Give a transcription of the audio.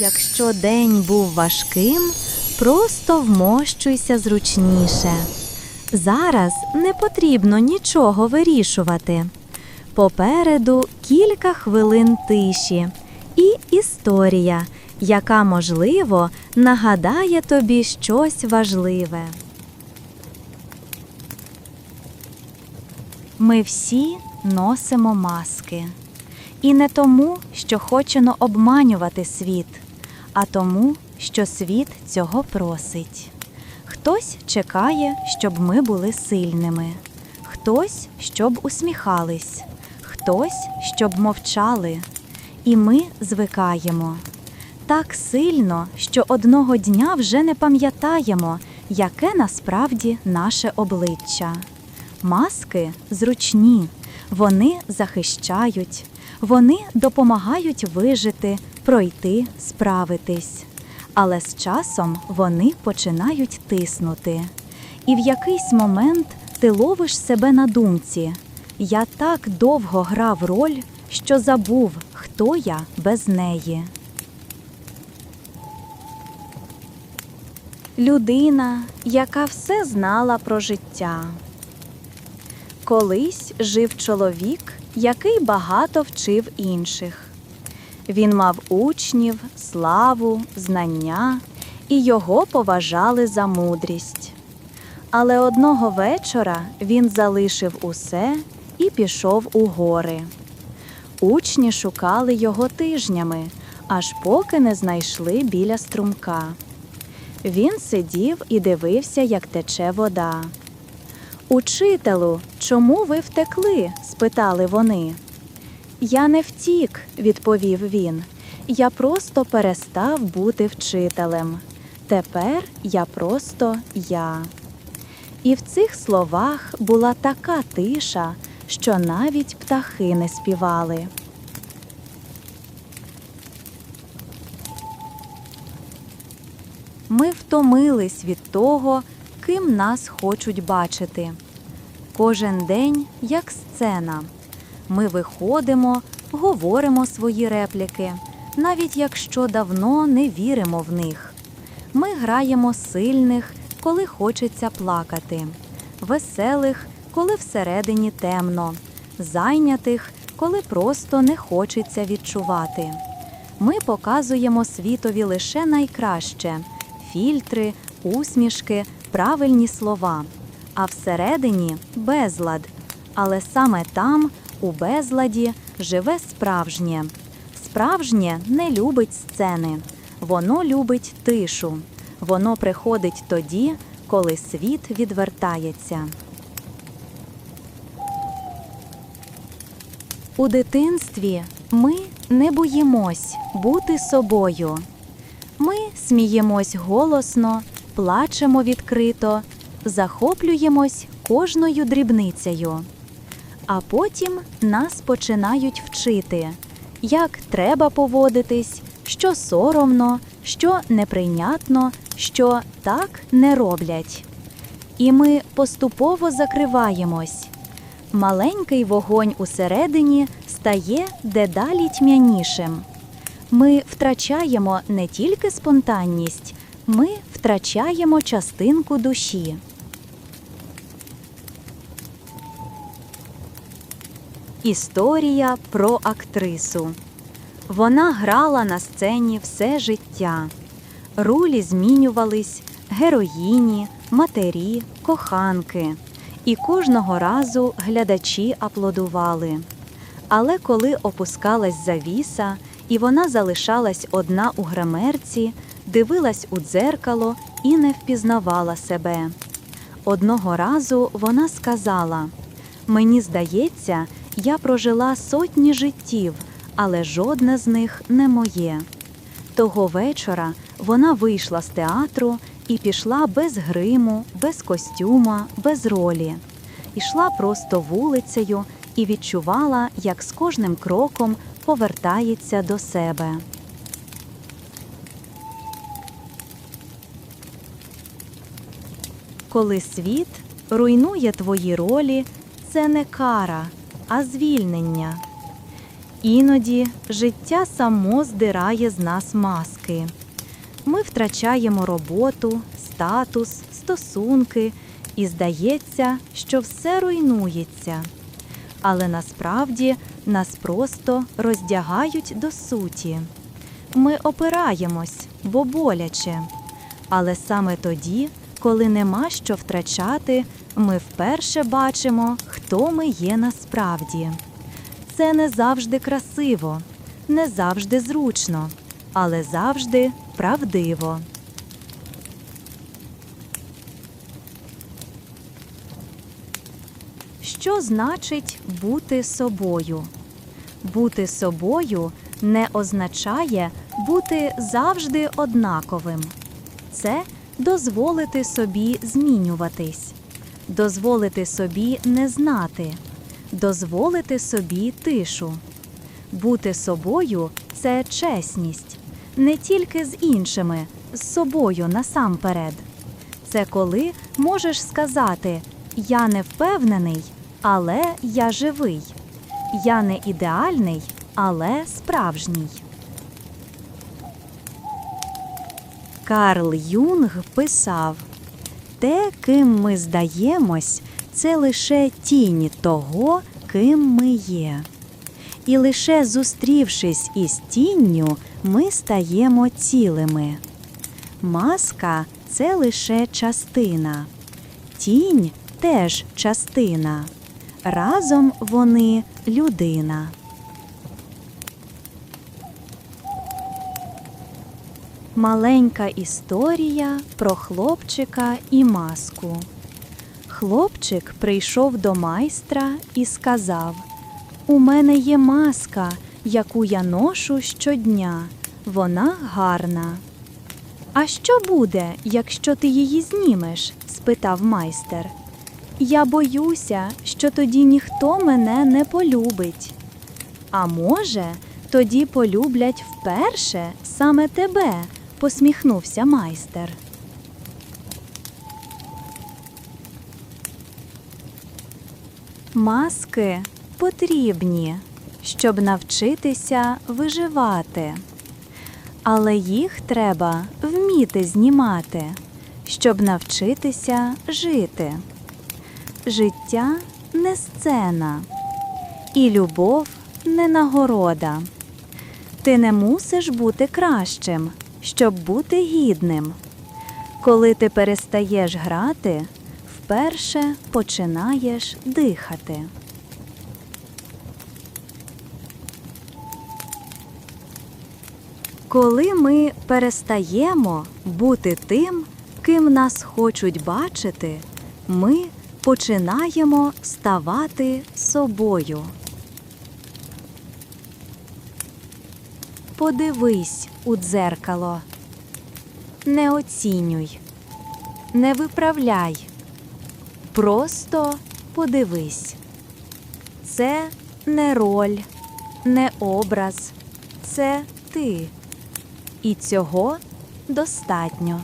Якщо день був важким, просто вмощуйся зручніше. Зараз не потрібно нічого вирішувати. Попереду кілька хвилин тиші і історія, яка, можливо, нагадає тобі щось важливе. Ми всі носимо маски. І не тому, що хочемо обманювати світ, а тому, що світ цього просить. Хтось чекає, щоб ми були сильними, хтось, щоб усміхались, хтось, щоб мовчали. І ми звикаємо так сильно, що одного дня вже не пам'ятаємо, яке насправді наше обличчя. Маски зручні, вони захищають, вони допомагають вижити, пройти, справитись. Але з часом вони починають тиснути. І в якийсь момент ти ловиш себе на думці. Я так довго грав роль, що забув, хто я без неї. Людина, яка все знала про життя. Колись жив чоловік, який багато вчив інших. Він мав учнів, славу, знання, і його поважали за мудрість. Але одного вечора він залишив усе і пішов у гори. Учні шукали його тижнями, аж поки не знайшли біля струмка. Він сидів і дивився, як тече вода. Учителю, чому ви втекли? спитали вони. Я не втік, відповів він. Я просто перестав бути вчителем. Тепер я просто я. І в цих словах була така тиша, що навіть птахи не співали. Ми втомились від того, ким нас хочуть бачити. Кожен день як сцена. Ми виходимо, говоримо свої репліки, навіть якщо давно не віримо в них. Ми граємо сильних, коли хочеться плакати, веселих, коли всередині темно, зайнятих, коли просто не хочеться відчувати. Ми показуємо світові лише найкраще фільтри, усмішки, правильні слова. А всередині безлад. Але саме там, у безладі, живе справжнє. Справжнє не любить сцени, воно любить тишу. Воно приходить тоді, коли світ відвертається. У дитинстві ми не боїмось бути собою. Ми сміємось голосно, плачемо відкрито, захоплюємось кожною дрібницею. А потім нас починають вчити, як треба поводитись, що соромно, що неприйнятно, що так не роблять. І ми поступово закриваємось. Маленький вогонь усередині стає дедалі тьмянішим. Ми втрачаємо не тільки спонтанність, ми втрачаємо частинку душі. Історія про актрису. Вона грала на сцені все життя. Ролі змінювались героїні, матері, коханки. І кожного разу глядачі аплодували. Але коли опускалась завіса, і вона залишалась одна у гримерці, дивилась у дзеркало і не впізнавала себе. Одного разу вона сказала: Мені здається, я прожила сотні життів, але жодне з них не моє. Того вечора вона вийшла з театру і пішла без гриму, без костюма, без ролі. Ішла просто вулицею і відчувала, як з кожним кроком повертається до себе. Коли світ руйнує твої ролі, це не кара, а звільнення. Іноді життя само здирає з нас маски. Ми втрачаємо роботу, статус, стосунки, і здається, що все руйнується. Але насправді нас просто роздягають до суті. Ми опираємось, бо боляче. Але саме тоді, коли нема що втрачати, ми вперше бачимо, хто ми є насправді. Це не завжди красиво, не завжди зручно, але завжди правдиво. Що значить бути собою? Бути собою не означає бути завжди однаковим. Це дозволити собі змінюватись, дозволити собі не знати, дозволити собі тишу. Бути собою це чесність, не тільки з іншими, з собою насамперед. Це коли можеш сказати Я не впевнений, але я живий. Я не ідеальний, але справжній. Карл Юнг писав Те, ким ми здаємось, це лише тінь того, ким ми є. І лише зустрівшись із тінню, ми стаємо цілими. Маска це лише частина, тінь теж частина. Разом вони людина. Маленька історія про хлопчика і маску. Хлопчик прийшов до майстра і сказав: У мене є маска, яку я ношу щодня. Вона гарна. А що буде, якщо ти її знімеш? спитав майстер. Я боюся, що тоді ніхто мене не полюбить. А може, тоді полюблять вперше саме тебе, посміхнувся майстер. Маски потрібні, щоб навчитися виживати. Але їх треба вміти знімати, щоб навчитися жити. Життя не сцена, і любов не нагорода. Ти не мусиш бути кращим, щоб бути гідним. Коли ти перестаєш грати, вперше починаєш дихати. Коли ми перестаємо бути тим, ким нас хочуть бачити, ми починаємо ставати собою. Подивись у дзеркало. Не оцінюй, не виправляй. Просто подивись. Це не роль, не образ, це ти. І цього достатньо.